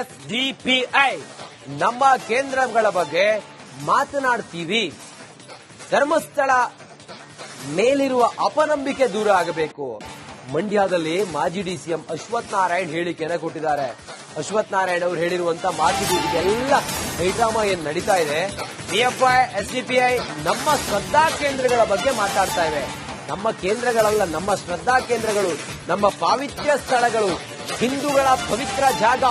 SDPI. ನಮ್ಮ ಕೇಂದ್ರಗಳ ಬಗ್ಗೆ ಮಾತನಾಡ್ತೀವಿ. ಧರ್ಮಸ್ಥಳ ಮೇಲಿರುವ ಅಪನಂಬಿಕೆ ದೂರ ಆಗಬೇಕು. ಮಂಡ್ಯದಲ್ಲಿ ಮಾಜಿ ಡಿಸಿಎಂ ಅಶ್ವಥ್ ನಾರಾಯಣ್ ಹೇಳಿಕೆಯನ್ನು ಕೊಟ್ಟಿದ್ದಾರೆ. ಅಶ್ವಥ್ ನಾರಾಯಣ್ ಅವರು ಹೇಳಿರುವಂತ ಮಾತಿಗೆ ಇದೆಲ್ಲ ಹೈಡ್ರಾಮಾ ಏನ್ ನಡೀತಾ ಇದೆ. ಪಿಎಫ್ಐ ಎಸ್ಡಿಪಿಐ ನಮ್ಮ ಶ್ರದ್ಧಾ ಕೇಂದ್ರಗಳ ಬಗ್ಗೆ ಮಾತಾಡ್ತಾ ಇವೆ. ನಮ್ಮ ಕೇಂದ್ರಗಳಲ್ಲ, ನಮ್ಮ ಶ್ರದ್ಧಾ ಕೇಂದ್ರಗಳು, ನಮ್ಮ ಪಾವಿತ್ರ್ಯ ಸ್ಥಳಗಳು, ಹಿಂದೂಗಳ ಪವಿತ್ರ ಜಾಗ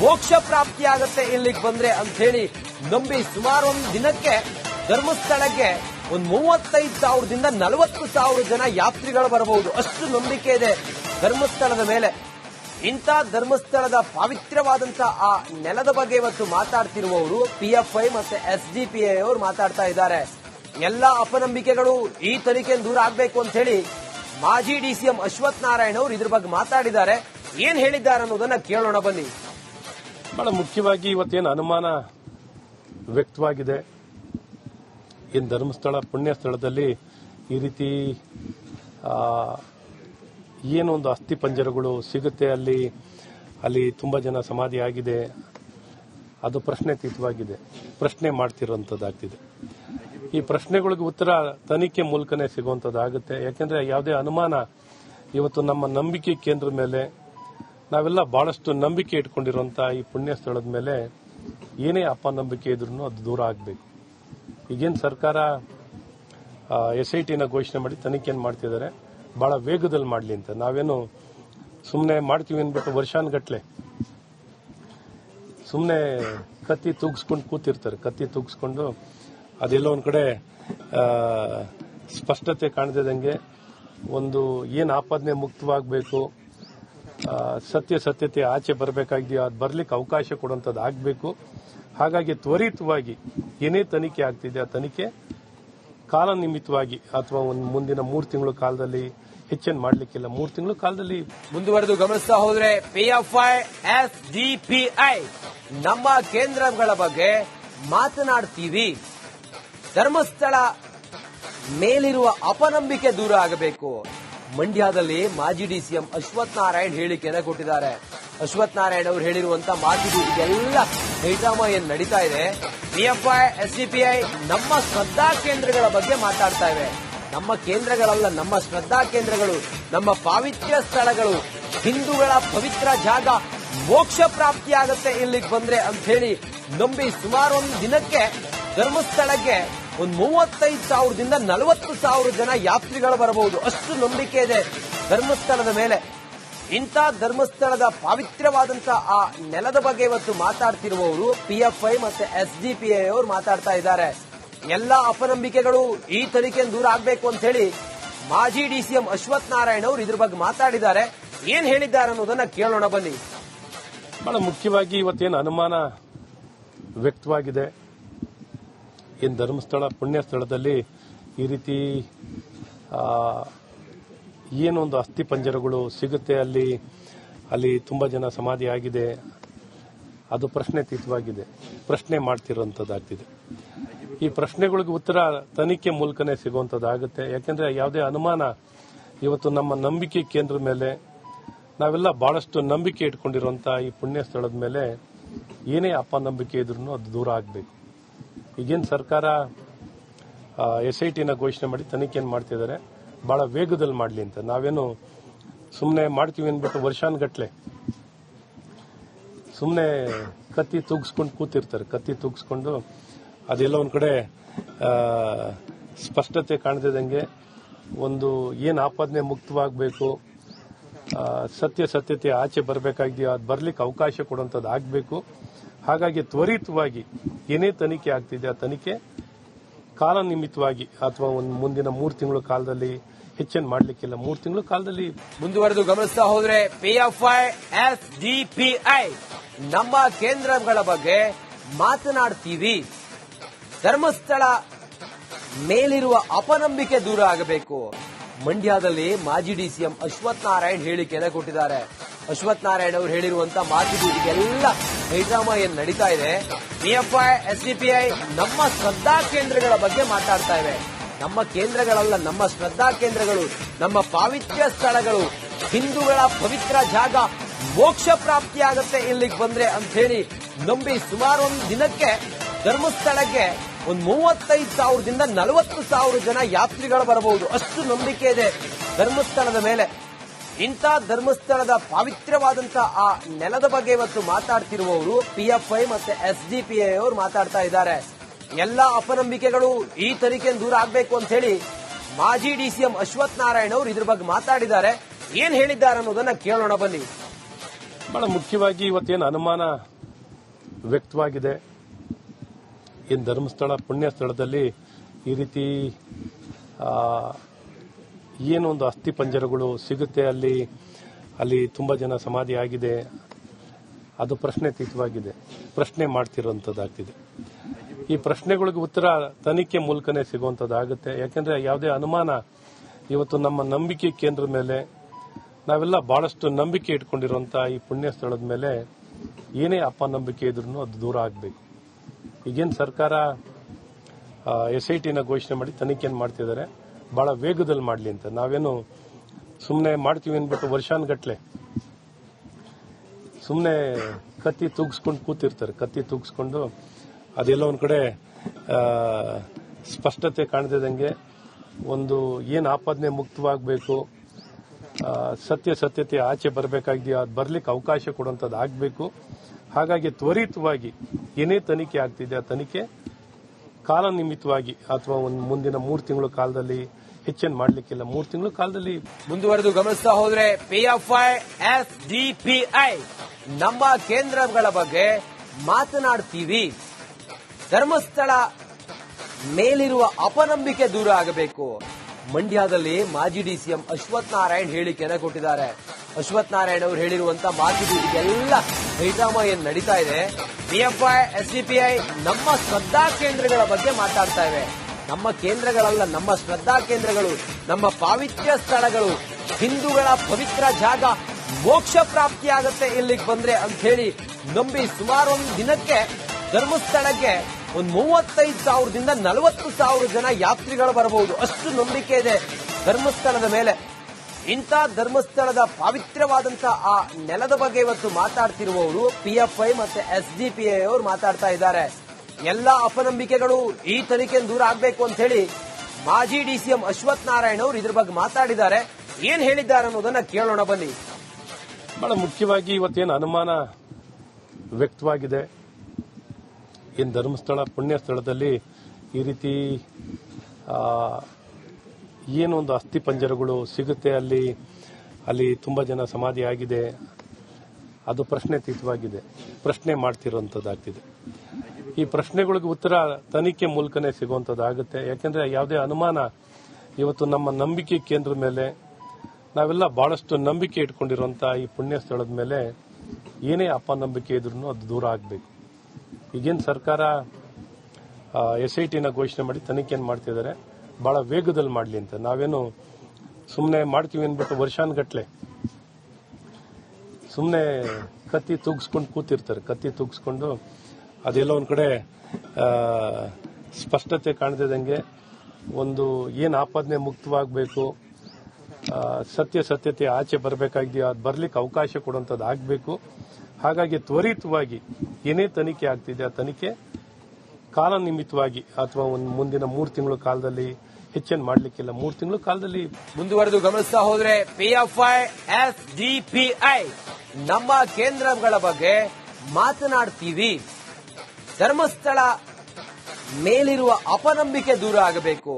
ಮೋಕ್ಷ ಪ್ರಾಪ್ತಿಯಾಗತ್ತೆ ಇಲ್ಲಿಗೆ ಬಂದ್ರೆ ಅಂತ ಹೇಳಿ ನಂಬಿ ಸುಮಾರು ಒಂದು ದಿನಕ್ಕೆ ಧರ್ಮಸ್ಥಳಕ್ಕೆ ಒಂದು ಮೂವತ್ತೈದು ಸಾವಿರದಿಂದ ನಲವತ್ತು ಸಾವಿರ ಜನ ಯಾತ್ರಿಗಳು ಬರಬಹುದು ಅಷ್ಟು ನಂಬಿಕೆ ಇದೆ ಧರ್ಮಸ್ಥಳದ ಮೇಲೆ. ಇಂಥ ಧರ್ಮಸ್ಥಳದ ಪಾವಿತ್ರ್ಯವಾದಂತಹ ಆ ನೆಲದ ಬಗ್ಗೆ ಇವತ್ತು ಮಾತಾಡ್ತಿರುವವರು ಪಿಎಫ್ಐ ಮತ್ತೆ ಎಸ್ಡಿಪಿಐ ಅವರು ಮಾತಾಡ್ತಾ ಇದ್ದಾರೆ. ಎಲ್ಲ ಅಪನಂಬಿಕೆಗಳು ಈ ತನಿಖೆ ದೂರ ಆಗಬೇಕು ಅಂತ ಹೇಳಿ ಮಾಜಿ ಡಿಸಿಎಂ ಅಶ್ವಥ್ ನಾರಾಯಣ್ ಅವರು ಇದ್ರ ಬಗ್ಗೆ ಮಾತಾಡಿದ್ದಾರೆ. ಏನ್ ಹೇಳಿದ್ದಾರೆ ಅನ್ನೋದನ್ನ ಕೇಳೋಣ ಬನ್ನಿ. ಬಹಳ ಮುಖ್ಯವಾಗಿ ಇವತ್ತೇನು ಅನುಮಾನ ವ್ಯಕ್ತವಾಗಿದೆ. ಏನು ಧರ್ಮಸ್ಥಳ ಪುಣ್ಯ ಸ್ಥಳದಲ್ಲಿ ಈ ರೀತಿ ಏನೊಂದು ಅಸ್ಥಿ ಪಂಜರಗಳು ಸಿಗುತ್ತೆ ಅಲ್ಲಿ ಅಲ್ಲಿ ತುಂಬ ಜನ ಸಮಾಧಿ ಆಗಿದೆ. ಅದು ಪ್ರಶ್ನೆತೀತವಾಗಿದೆ ಪ್ರಶ್ನೆ ಮಾಡ್ತಿರೋಂಥದ್ದಾಗ್ತಿದೆ. ಈ ಪ್ರಶ್ನೆಗಳಿಗೆ ಉತ್ತರ ತನಿಖೆ ಮೂಲಕನೇ ಸಿಗುವಂಥದ್ದಾಗುತ್ತೆ. ಯಾಕೆಂದರೆ ಯಾವುದೇ ಅನುಮಾನ ಇವತ್ತು ನಮ್ಮ ನಂಬಿಕೆ ಕೇಂದ್ರದ ಮೇಲೆ ನಾವೆಲ್ಲ ಬಹಳಷ್ಟು ನಂಬಿಕೆ ಇಟ್ಕೊಂಡಿರುವಂತಹ ಈ ಪುಣ್ಯ ಸ್ಥಳದ ಮೇಲೆ ಏನೇ ಅಪನಂಬಿಕೆ ಇದ್ರೂ ಅದು ದೂರ ಆಗಬೇಕು. ಈಗೇನು ಸರ್ಕಾರ ಎಸ್ ಐ ಟಿನ ಘೋಷಣೆ ಮಾಡಿ ತನಿಖೆಯನ್ನು ಮಾಡ್ತಿದ್ದಾರೆ. ಬಹಳ ವೇಗದಲ್ಲಿ ಮಾಡಲಿ ಅಂತ. ನಾವೇನು ಸುಮ್ಮನೆ ಮಾಡ್ತೀವಿ ಅಂದ್ಬಿಟ್ಟು ವರ್ಷಾನ್ಗಟ್ಲೆ ಸುಮ್ಮನೆ ಕತ್ತಿ ತೂಗಿಸ್ಕೊಂಡು ಕೂತಿರ್ತಾರೆ. ಕತ್ತಿ ತೂಗಿಸ್ಕೊಂಡು ಅದೆಲ್ಲ ಒಂದು ಕಡೆ ಸ್ಪಷ್ಟತೆ ಕಾಣದಿದಂಗೆ ಒಂದು ಏನು ಆಪಾದನೆ ಮುಕ್ತವಾಗಬೇಕು ಸತ್ಯ ಸತ್ಯತೆ ಆಚೆ ಬರಬೇಕಾಗಿದೆಯೋ ಅದು ಬರ್ಲಿಕ್ಕೆ ಅವಕಾಶ ಕೊಡುವಂಥದ್ದು ಆಗಬೇಕು. ಹಾಗಾಗಿ ತ್ವರಿತವಾಗಿ ಏನೇ ತನಿಖೆ ಆಗ್ತಿದೆ ಆ ತನಿಖೆ ಕಾಲನಿಮಿತ್ತವಾಗಿ ಅಥವಾ ಒಂದು ಮುಂದಿನ ಮೂರು ತಿಂಗಳ ಕಾಲದಲ್ಲಿ ಹೆಚ್ಚೇನು ಮಾಡಲಿಕ್ಕಿಲ್ಲ. ಮೂರು ತಿಂಗಳ ಕಾಲದಲ್ಲಿ ಮುಂದುವರೆದು ಗಮನಿಸ್ತಾ ಹೋದ್ರೆ ಪಿಎಫ್ಐ ಎಸ್ಡಿಪಿಐ ನಮ್ಮ ಕೇಂದ್ರಗಳ ಬಗ್ಗೆ ಮಾತನಾಡ್ತೀವಿ. ಧರ್ಮಸ್ಥಳ ಮೇಲಿರುವ ಅಪನಂಬಿಕೆ ದೂರ ಆಗಬೇಕು. ಮಂಡ್ಯದಲ್ಲಿ ಮಾಜಿ ಡಿಸಿಎಂ ಅಶ್ವಥ್ ನಾರಾಯಣ್ ಹೇಳಿಕೆಯನ್ನು ಕೊಟ್ಟಿದ್ದಾರೆ. ಅಶ್ವಥ್ ನಾರಾಯಣ್ ಅವರು ಹೇಳಿರುವಂತ ಮಾತಿದು ಇದೆಲ್ಲ ಹೈಡ್ರಾಮಾ ಏನ್ ನಡೀತಾ ಇದೆ. ಪಿಎಫ್ಐ ಎಸ್ಡಿಪಿಐ ನಮ್ಮ ಶ್ರದ್ಧಾ ಕೇಂದ್ರಗಳ ಬಗ್ಗೆ ಮಾತಾಡ್ತಾ ಇವೆ. ನಮ್ಮ ಕೇಂದ್ರಗಳಲ್ಲ, ನಮ್ಮ ಶ್ರದ್ಧಾ ಕೇಂದ್ರಗಳು, ನಮ್ಮ ಪಾವಿತ್ರ್ಯ ಸ್ಥಳಗಳು, ಹಿಂದೂಗಳ ಪವಿತ್ರ ಜಾಗ ಮೋಕ್ಷ ಪ್ರಾಪ್ತಿಯಾಗತ್ತೆ ಇಲ್ಲಿಗೆ ಬಂದ್ರೆ ಅಂತ ಹೇಳಿ ನಂಬಿ ಸುಮಾರು ಒಂದು ದಿನಕ್ಕೆ ಧರ್ಮಸ್ಥಳಕ್ಕೆ ಒಂದು ಮೂವತ್ತೈದು ಸಾವಿರದಿಂದ ನಲವತ್ತು ಸಾವಿರ ಜನ ಯಾತ್ರಿಗಳು ಬರಬಹುದು. ಅಷ್ಟು ನಂಬಿಕೆ ಇದೆ ಧರ್ಮಸ್ಥಳದ ಮೇಲೆ. ಇಂಥ ಧರ್ಮಸ್ಥಳದ ಪಾವಿತ್ರ್ಯವಾದಂತಹ ಆ ನೆಲದ ಬಗ್ಗೆ ಇವತ್ತು ಮಾತಾಡ್ತಿರುವವರು ಪಿಎಫ್ಐ ಮತ್ತೆ ಎಸ್ಡಿಪಿಐ ಅವರು ಮಾತಾಡ್ತಾ ಇದ್ದಾರೆ. ಎಲ್ಲ ಅಪನಂಬಿಕೆಗಳು ಈ ತನಿಖೆ ದೂರ ಆಗಬೇಕು ಅಂತ ಹೇಳಿ ಮಾಜಿ ಡಿಸಿಎಂ ಅಶ್ವಥ್ ನಾರಾಯಣ್ ಅವರು ಇದ್ರ ಬಗ್ಗೆ ಮಾತಾಡಿದ್ದಾರೆ. ಏನ್ ಹೇಳಿದ್ದಾರೆ ಅನ್ನೋದನ್ನ ಕೇಳೋಣ ಬನ್ನಿ. ಬಹಳ ಮುಖ್ಯವಾಗಿ ಇವತ್ತೇನು ಅನುಮಾನ ವ್ಯಕ್ತವಾಗಿದೆ. ಏನು ಧರ್ಮಸ್ಥಳ ಪುಣ್ಯ ಸ್ಥಳದಲ್ಲಿ ಈ ರೀತಿ ಏನೊಂದು ಅಸ್ಥಿ ಪಂಜರಗಳು ಸಿಗುತ್ತೆ ಅಲ್ಲಿ ಅಲ್ಲಿ ತುಂಬಾ ಜನ ಸಮಾಧಿ ಆಗಿದೆ. ಅದು ಪ್ರಶ್ನೆತೀತವಾಗಿದೆ ಪ್ರಶ್ನೆ ಮಾಡ್ತಿರೋಂಥದ್ದಾಗ್ತಿದೆ. ಈ ಪ್ರಶ್ನೆಗಳಿಗೆ ಉತ್ತರ ತನಿಖೆ ಮೂಲಕನೇ ಸಿಗುವಂಥದ್ದಾಗುತ್ತೆ. ಯಾಕೆಂದ್ರೆ ಯಾವುದೇ ಅನುಮಾನ, ಇವತ್ತು ನಮ್ಮ ನಂಬಿಕೆ ಕೇಂದ್ರದ ಮೇಲೆ, ನಾವೆಲ್ಲ ಬಹಳಷ್ಟು ನಂಬಿಕೆ ಇಟ್ಕೊಂಡಿರುವಂತಹ ಈ ಪುಣ್ಯ ಸ್ಥಳದ ಮೇಲೆ ಏನೇ ಅಪನಂಬಿಕೆ ಇದ್ರೂ ಅದು ದೂರ ಆಗಬೇಕು. ಈಗೇನು ಸರ್ಕಾರ ಎಸ್ ಐ ಟಿನ ಘೋಷಣೆ ಮಾಡಿ ತನಿಖೆಯನ್ನು ಮಾಡ್ತಿದ್ದಾರೆ. ಬಹಳ ವೇಗದಲ್ಲಿ ಮಾಡಲಿ ಅಂತ. ನಾವೇನು ಸುಮ್ಮನೆ ಮಾಡ್ತೀವಿ ಅಂದ್ಬಿಟ್ಟು ವರ್ಷಾನ್ಗಟ್ಲೆ. ಸುಮ್ಮನೆ ಕತ್ತಿ ತೂಗಿಸ್ಕೊಂಡು ಕೂತಿರ್ತಾರೆ. ಕತ್ತಿ ತೂಗಿಸ್ಕೊಂಡು ಅದೆಲ್ಲ ಒಂದು ಕಡೆ ಸ್ಪಷ್ಟತೆ ಕಾಣ್ತಿದ್ದಂಗೆ ಒಂದು ಏನು ಆಪಾದನೆ ಮುಕ್ತವಾಗಬೇಕು ಸತ್ಯ ಸತ್ಯತೆ ಆಚೆ ಬರಬೇಕಾಗಿದೆಯೋ ಅದು ಬರ್ಲಿಕ್ಕೆ ಅವಕಾಶ ಕೊಡುವಂಥದ್ದು ಆಗಬೇಕು. ಹಾಗಾಗಿ ತ್ವರಿತವಾಗಿ ಏನೇ ತನಿಖೆ ಆಗ್ತಿದೆ ಆ ತನಿಖೆ ಕಾಲನಿಮಿತ್ತವಾಗಿ ಅಥವಾ ಒಂದು ಮುಂದಿನ ಮೂರು ತಿಂಗಳ ಕಾಲದಲ್ಲಿ ಹೆಚ್ಚೇನು ಮಾಡಲಿಕ್ಕಿಲ್ಲ. ಮೂರು ತಿಂಗಳ ಕಾಲದಲ್ಲಿ ಮುಂದುವರೆದು ಗಮನಿಸ್ತಾ ಹೋದ್ರೆ ಪಿಎಫ್ಐ ಎಸ್ಡಿಪಿಐ ನಮ್ಮ ಕೇಂದ್ರಗಳ ಬಗ್ಗೆ ಮಾತನಾಡ್ತೀವಿ. ಧರ್ಮಸ್ಥಳ ಮೇಲಿರುವ ಅಪನಂಬಿಕೆ ದೂರ ಆಗಬೇಕು. ಮಂಡ್ಯದಲ್ಲಿ ಮಾಜಿ ಡಿಸಿಎಂ ಅಶ್ವಥ್ ನಾರಾಯಣ್ ಹೇಳಿಕೆಯನ್ನು ಕೊಟ್ಟಿದ್ದಾರೆ. ಅಶ್ವಥ್ ನಾರಾಯಣ ಅವರು ಹೇಳಿರುವಂತಹ ಮಾತಿಗೆ ಇದೆಲ್ಲ ಹೈಡ್ರಾಮಾ ಏನ್ ನಡೀತಾ ಇದೆ? ಪಿಎಫ್ಐ ಎಸ್ಡಿಪಿಐ ನಮ್ಮ ಶ್ರದ್ಧಾ ಕೇಂದ್ರಗಳ ಬಗ್ಗೆ ಮಾತಾಡ್ತಾ ಇವೆ. ನಮ್ಮ ಕೇಂದ್ರಗಳಲ್ಲ, ನಮ್ಮ ಶ್ರದ್ಧಾ ಕೇಂದ್ರಗಳು, ನಮ್ಮ ಪಾವಿತ್ರ್ಯ ಸ್ಥಳಗಳು, ಹಿಂದೂಗಳ ಪವಿತ್ರ ಜಾಗ ಮೋಕ್ಷ ಪ್ರಾಪ್ತಿಯಾಗತ್ತೆ ಇಲ್ಲಿಗೆ ಬಂದ್ರೆ ಅಂತ ಹೇಳಿ ನಂಬಿ ಸುಮಾರು ಒಂದು ದಿನಕ್ಕೆ ಧರ್ಮಸ್ಥಳಕ್ಕೆ ಒಂದು ಮೂವತ್ತೈದು ಸಾವಿರದಿಂದ ನಲವತ್ತು ಸಾವಿರ ಜನ ಯಾತ್ರಿಗಳು ಬರಬಹುದು ಅಷ್ಟು ನಂಬಿಕೆ ಇದೆ ಧರ್ಮಸ್ಥಳದ ಮೇಲೆ. ಇಂಥ ಧರ್ಮಸ್ಥಳದ ಪವಿತ್ರವಾದಂತಹ ಆ ನೆಲದ ಬಗ್ಗೆ ಇವತ್ತು ಮಾತಾಡ್ತಿರುವವರು ಪಿಎಫ್ಐ ಮತ್ತೆ ಎಸ್ ಡಿ ಪಿ ಐ ಅವರು ಮಾತಾಡ್ತಾ ಇದ್ದಾರೆ. ಎಲ್ಲ ಅಪನಂಬಿಕೆಗಳು ಈ ತನಿಖೆ ದೂರ ಆಗ್ಬೇಕು ಅಂತ ಹೇಳಿ ಮಾಜಿ ಡಿಸಿಎಂ ಅಶ್ವಥ್ ನಾರಾಯಣ ಅವರು ಇದ್ರ ಬಗ್ಗೆ ಮಾತಾಡಿದ್ದಾರೆ. ಏನ್ ಹೇಳಿದ್ದಾರೆ ಅನ್ನೋದನ್ನ ಕೇಳೋಣ ಬನ್ನಿ. ಬಹಳ ಮುಖ್ಯವಾಗಿ ಇವತ್ತೇನು ಅನುಮಾನ ವ್ಯಕ್ತವಾಗಿದೆ. ಏನು ಧರ್ಮಸ್ಥಳ ಪುಣ್ಯ ಸ್ಥಳದಲ್ಲಿ ಈ ರೀತಿ ಏನೊಂದು ಅಸ್ಥಿ ಪಂಜರಗಳು ಸಿಗುತ್ತೆ ಅಲ್ಲಿ ಅಲ್ಲಿ ತುಂಬ ಜನ ಸಮಾಧಿ ಆಗಿದೆ. ಅದು ಪ್ರಶ್ನೆತೀತವಾಗಿದೆ ಪ್ರಶ್ನೆ ಮಾಡ್ತಿರೋಂಥದ್ದಾಗ್ತಿದೆ. ಈ ಪ್ರಶ್ನೆಗಳಿಗೆ ಉತ್ತರ ತನಿಖೆ ಮೂಲಕನೇ ಸಿಗುವಂಥದ್ದಾಗುತ್ತೆ. ಯಾಕೆಂದ್ರೆ ಯಾವುದೇ ಅನುಮಾನ ಇವತ್ತು ನಮ್ಮ ನಂಬಿಕೆ ಕೇಂದ್ರದ ಮೇಲೆ, ನಾವೆಲ್ಲ ಬಹಳಷ್ಟು ನಂಬಿಕೆ ಇಟ್ಕೊಂಡಿರುವಂತ ಈ ಪುಣ್ಯ ಸ್ಥಳದ ಮೇಲೆ ಏನೇ ಅಪ್ಪ ನಂಬಿಕೆ ಇದ್ರೂ ಅದು ದೂರ ಆಗಬೇಕು. ಈಗೇನು ಸರ್ಕಾರ ಎಸ್ ಐ ಟಿನ ಘೋಷಣೆ ಮಾಡಿ ತನಿಖೆಯನ್ನು ಮಾಡ್ತಿದ್ದಾರೆ. ಬಹಳ ವೇಗದಲ್ಲಿ ಮಾಡಲಿ ಅಂತ. ನಾವೇನು ಸುಮ್ಮನೆ ಮಾಡ್ತೀವಿ ಅಂದ್ಬಿಟ್ಟು ವರ್ಷಾನ್ಗಟ್ಲೆ ಸುಮ್ಮನೆ ಕತ್ತಿ ತೂಗಿಸ್ಕೊಂಡು ಕೂತಿರ್ತಾರೆ. ಕತ್ತಿ ತೂಗಿಸ್ಕೊಂಡು ಅದೆಲ್ಲ ಒಂದು ಕಡೆ ಸ್ಪಷ್ಟತೆ ಕಾಣದಿದ್ದಂಗೆ ಒಂದು ಏನು ಆಪಾದನೆ ಮುಕ್ತವಾಗಬೇಕು ಸತ್ಯ ಸತ್ಯತೆ ಆಚೆ ಬರಬೇಕಾಗಿದೆಯೋ, ಅದು ಬರ್ಲಿಕ್ಕೆ ಅವಕಾಶ ಕೊಡುವಂಥದ್ದು ಆಗಬೇಕು. ಹಾಗಾಗಿ ತ್ವರಿತವಾಗಿ ಏನೇ ತನಿಖೆ ಆಗ್ತಿದೆ ಆ ತನಿಖೆ ಕಾಲನಿಮಿತ್ತವಾಗಿ ಅಥವಾ ಒಂದು ಮುಂದಿನ ಮೂರು ತಿಂಗಳ ಕಾಲದಲ್ಲಿ ಹೆಚ್ಚೇನು ಮಾಡಲಿಕ್ಕಿಲ್ಲ. ಮೂರು ತಿಂಗಳ ಕಾಲದಲ್ಲಿ ಮುಂದುವರೆದು ಗಮನಿಸ್ತಾ ಹೋದ್ರೆ ಪಿಎಫ್ಐ ಎಸ್ ಡಿಪಿಐ ನಮ್ಮ ಕೇಂದ್ರಗಳ ಬಗ್ಗೆ ಮಾತನಾಡ್ತೀವಿ. ಧರ್ಮಸ್ಥಳ ಮೇಲಿರುವ ಅಪನಂಬಿಕೆ ದೂರ ಆಗಬೇಕು. ಮಂಡ್ಯದಲ್ಲಿ ಮಾಜಿ ಡಿಸಿಎಂ ಅಶ್ವಥ್ ನಾರಾಯಣ್ ಹೇಳಿಕೆಯನ್ನು ಕೊಟ್ಟಿದ್ದಾರೆ. ಅಶ್ವಥ್ ನಾರಾಯಣ್ ಅವರು ಹೇಳಿರುವಂತ ಮಾತು ಎಲ್ಲ ಹೈಡ್ರಾಮಾ ಏನ್ ನಡೀತಾ ಇದೆ. ಪಿಎಫ್ಐ ಎಸ್ಡಿಪಿಐ ನಮ್ಮ ಶ್ರದ್ಧಾ ಕೇಂದ್ರಗಳ ಬಗ್ಗೆ ಮಾತಾಡ್ತಾ ಇವೆ. ನಮ್ಮ ಕೇಂದ್ರಗಳಲ್ಲ, ನಮ್ಮ ಶ್ರದ್ಧಾ ಕೇಂದ್ರಗಳು, ನಮ್ಮ ಪಾವಿತ್ರ್ಯ ಸ್ಥಳಗಳು, ಹಿಂದೂಗಳ ಪವಿತ್ರ ಜಾಗ ಮೋಕ್ಷ ಪ್ರಾಪ್ತಿಯಾಗತ್ತೆ ಇಲ್ಲಿಗೆ ಬಂದ್ರೆ ಅಂತ ಹೇಳಿ ನಂಬಿ ಸುಮಾರು ಒಂದು ದಿನಕ್ಕೆ ಧರ್ಮಸ್ಥಳಕ್ಕೆ ಒಂದು ಮೂವತ್ತೈದು ಸಾವಿರದಿಂದ ನಲವತ್ತು ಸಾವಿರ ಜನ ಯಾತ್ರಿಗಳು ಬರಬಹುದು ಅಷ್ಟು ನಂಬಿಕೆ ಇದೆ ಧರ್ಮಸ್ಥಳದ ಮೇಲೆ. ಇಂಥ ಧರ್ಮಸ್ಥಳದ ಪಾವಿತ್ರ್ಯವಾದಂತ ಆ ನೆಲದ ಬಗ್ಗೆ ಇವತ್ತು ಮಾತಾಡ್ತಿರುವವರು ಪಿಎಫ್ಐ ಮತ್ತೆ ಎಸ್ ಡಿ ಪಿ ಅವರು ಮಾತಾಡ್ತಾ ಇದ್ದಾರೆ. ಎಲ್ಲ ಅಪನಂಬಿಕೆಗಳು ಈ ತನಿಖೆ ದೂರ ಆಗ್ಬೇಕು ಅಂತ ಹೇಳಿ ಮಾಜಿ ಡಿಸಿಎಂ ಅಶ್ವಥ್ ನಾರಾಯಣ್ ಅವರು ಇದ್ರ ಬಗ್ಗೆ ಮಾತಾಡಿದ್ದಾರೆ. ಏನ್ ಹೇಳಿದ್ದಾರೆ ಅನ್ನೋದನ್ನ ಕೇಳೋಣ ಬನ್ನಿ. ಬಹಳ ಮುಖ್ಯವಾಗಿ ಇವತ್ತೇನು ಅನುಮಾನ ವ್ಯಕ್ತವಾಗಿದೆ. ಏನ್ ಧರ್ಮಸ್ಥಳ ಪುಣ್ಯ ಸ್ಥಳದಲ್ಲಿ ಈ ರೀತಿ ಏನೊಂದು ಅಸ್ಥಿ ಪಂಜರಗಳು ಸಿಗುತ್ತೆ ಅಲ್ಲಿ ಅಲ್ಲಿ ತುಂಬ ಜನ ಸಮಾಧಿ ಆಗಿದೆ. ಅದು ಪ್ರಶ್ನೆತೀತವಾಗಿದೆ ಪ್ರಶ್ನೆ ಮಾಡ್ತಿರೋಂಥದ್ದಾಗ್ತಿದೆ. ಈ ಪ್ರಶ್ನೆಗಳಿಗೆ ಉತ್ತರ ತನಿಖೆ ಮೂಲಕನೇ ಸಿಗುವಂಥದ್ದಾಗುತ್ತೆ. ಯಾಕೆಂದ್ರೆ ಯಾವುದೇ ಅನುಮಾನ, ಇವತ್ತು ನಮ್ಮ ನಂಬಿಕೆ ಕೇಂದ್ರದ ಮೇಲೆ, ನಾವೆಲ್ಲ ಬಹಳಷ್ಟು ನಂಬಿಕೆ ಇಟ್ಕೊಂಡಿರುವಂತ ಈ ಪುಣ್ಯ ಸ್ಥಳದ ಮೇಲೆ ಏನೇ ಅಪನಂಬಿಕೆ ಇದ್ರೂ ಅದು ದೂರ ಆಗಬೇಕು. ಈಗೇನು ಸರ್ಕಾರ ಎಸ್ ಐ ಟಿನ ಘೋಷಣೆ ಮಾಡಿ ತನಿಖೆಯನ್ನು ಮಾಡ್ತಿದ್ದಾರೆ. ಬಹಳ ವೇಗದಲ್ಲಿ ಮಾಡಲಿ ಅಂತ. ನಾವೇನು ಸುಮ್ಮನೆ ಮಾಡ್ತೀವಿ ಅಂದ್ಬಿಟ್ಟು ವರ್ಷಾನ್ಗಟ್ಲೆ ಸುಮ್ಮನೆ ಕತ್ತಿ ತೂಗಿಸ್ಕೊಂಡು ಕೂತಿರ್ತಾರೆ. ಕತ್ತಿ ತೂಗಿಸ್ಕೊಂಡು ಅದೆಲ್ಲ ಒಂದು ಕಡೆ ಸ್ಪಷ್ಟತೆ ಕಾಣದಿದ್ದಂಗೆ ಒಂದು ಏನು ಆಪಾದನೆ ಮುಕ್ತವಾಗಬೇಕು ಸತ್ಯ ಸತ್ಯತೆ ಆಚೆ ಬರಬೇಕಾಗಿದೆಯೋ ಅದು ಬರ್ಲಿಕ್ಕೆ ಅವಕಾಶ ಕೊಡುವಂಥದ್ದು ಆಗಬೇಕು. ಹಾಗಾಗಿ ತ್ವರಿತವಾಗಿ ಏನೇ ತನಿಖೆ ಆಗ್ತಿದೆ ಆ ತನಿಖೆ ಕಾಲನಿಮಿತ್ತವಾಗಿ ಅಥವಾ ಒಂದು ಮುಂದಿನ ಮೂರು ತಿಂಗಳ ಕಾಲದಲ್ಲಿ ಹೆಚ್ಚೇನು ಮಾಡಲಿಕ್ಕಿಲ್ಲ. ಮೂರು ತಿಂಗಳ ಕಾಲದಲ್ಲಿ ಮುಂದುವರೆದು ಗಮನಿಸ್ತಾ ಹೋದ್ರೆ ಪಿಎಫ್ಐ ಎಸ್ ಡಿಪಿಐ ನಮ್ಮ ಕೇಂದ್ರಗಳ ಬಗ್ಗೆ ಮಾತನಾಡ್ತೀವಿ. ಧರ್ಮಸ್ಥಳ ಮೇಲಿರುವ ಅಪನಂಬಿಕೆ ದೂರ ಆಗಬೇಕು.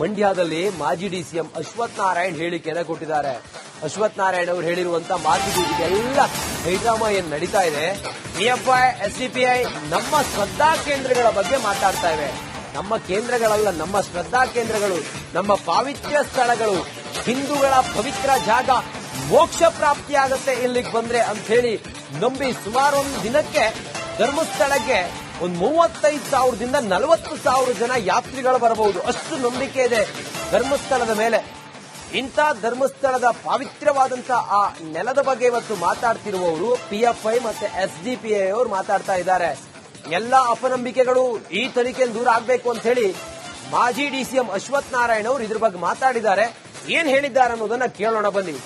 ಮಂಡ್ಯದಲ್ಲಿ ಮಾಜಿ ಡಿಸಿಎಂ ಅಶ್ವಥ್ ನಾರಾಯಣ್ ಹೇಳಿಕೆಯನ್ನು ಕೊಟ್ಟಿದ್ದಾರೆ. ಅಶ್ವಥ್ ನಾರಾಯಣ್ ಅವರು ಹೇಳಿರುವಂತ ಮಾತು ಎಲ್ಲ ಹೈಡ್ರಾಮಾ ಏನ್ ನಡೀತಾ ಇದೆ. ಪಿಎಫ್ಐ ಎಸ್ಡಿಪಿಐ ನಮ್ಮ ಶ್ರದ್ಧಾ ಕೇಂದ್ರಗಳ ಬಗ್ಗೆ ಮಾತಾಡ್ತಾ ಇವೆ. ನಮ್ಮ ಕೇಂದ್ರಗಳಲ್ಲ, ನಮ್ಮ ಶ್ರದ್ಧಾ ಕೇಂದ್ರಗಳು, ನಮ್ಮ ಪಾವಿತ್ರ್ಯ ಸ್ಥಳಗಳು, ಹಿಂದೂಗಳ ಪವಿತ್ರ ಜಾಗ ಮೋಕ್ಷ ಪ್ರಾಪ್ತಿಯಾಗತ್ತೆ ಇಲ್ಲಿಗೆ ಬಂದ್ರೆ ಅಂತ ಹೇಳಿ ನಂಬಿ ಸುಮಾರು ಒಂದು ದಿನಕ್ಕೆ ಧರ್ಮಸ್ಥಳಕ್ಕೆ ಒಂದು ಮೂವತ್ತೈದು ಸಾವಿರದಿಂದ ನಲವತ್ತು ಸಾವಿರ ಜನ ಯಾತ್ರಿಗಳು ಬರಬಹುದು. ಅಷ್ಟು ನಂಬಿಕೆ ಇದೆ ಧರ್ಮಸ್ಥಳದ ಮೇಲೆ. ಇಂಥ ಧರ್ಮಸ್ಥಳದ ಪಾವಿತ್ರ್ಯವಾದಂತಹ ಆ ನೆಲದ ಬಗ್ಗೆ ಇವತ್ತು ಮಾತಾಡ್ತಿರುವವರು ಪಿಎಫ್ಐ ಮತ್ತೆ ಎಸ್ ಡಿ ಪಿ ಐ ಅವರು ಮಾತಾಡ್ತಾ ಇದ್ದಾರೆ. ಎಲ್ಲ ಅಪನಂಬಿಕೆಗಳು ಈ ತನಿಖೆಯಲ್ಲಿ ದೂರ ಆಗ್ಬೇಕು ಅಂತ ಹೇಳಿ ಮಾಜಿ ಡಿಸಿಎಂ ಅಶ್ವಥ್ ನಾರಾಯಣ್ ಅವರು ಇದ್ರ ಬಗ್ಗೆ ಮಾತಾಡಿದ್ದಾರೆ. ಏನ್ ಹೇಳಿದ್ದಾರೆ ಅನ್ನೋದನ್ನ ಕೇಳೋಣ ಬನ್ನಿ.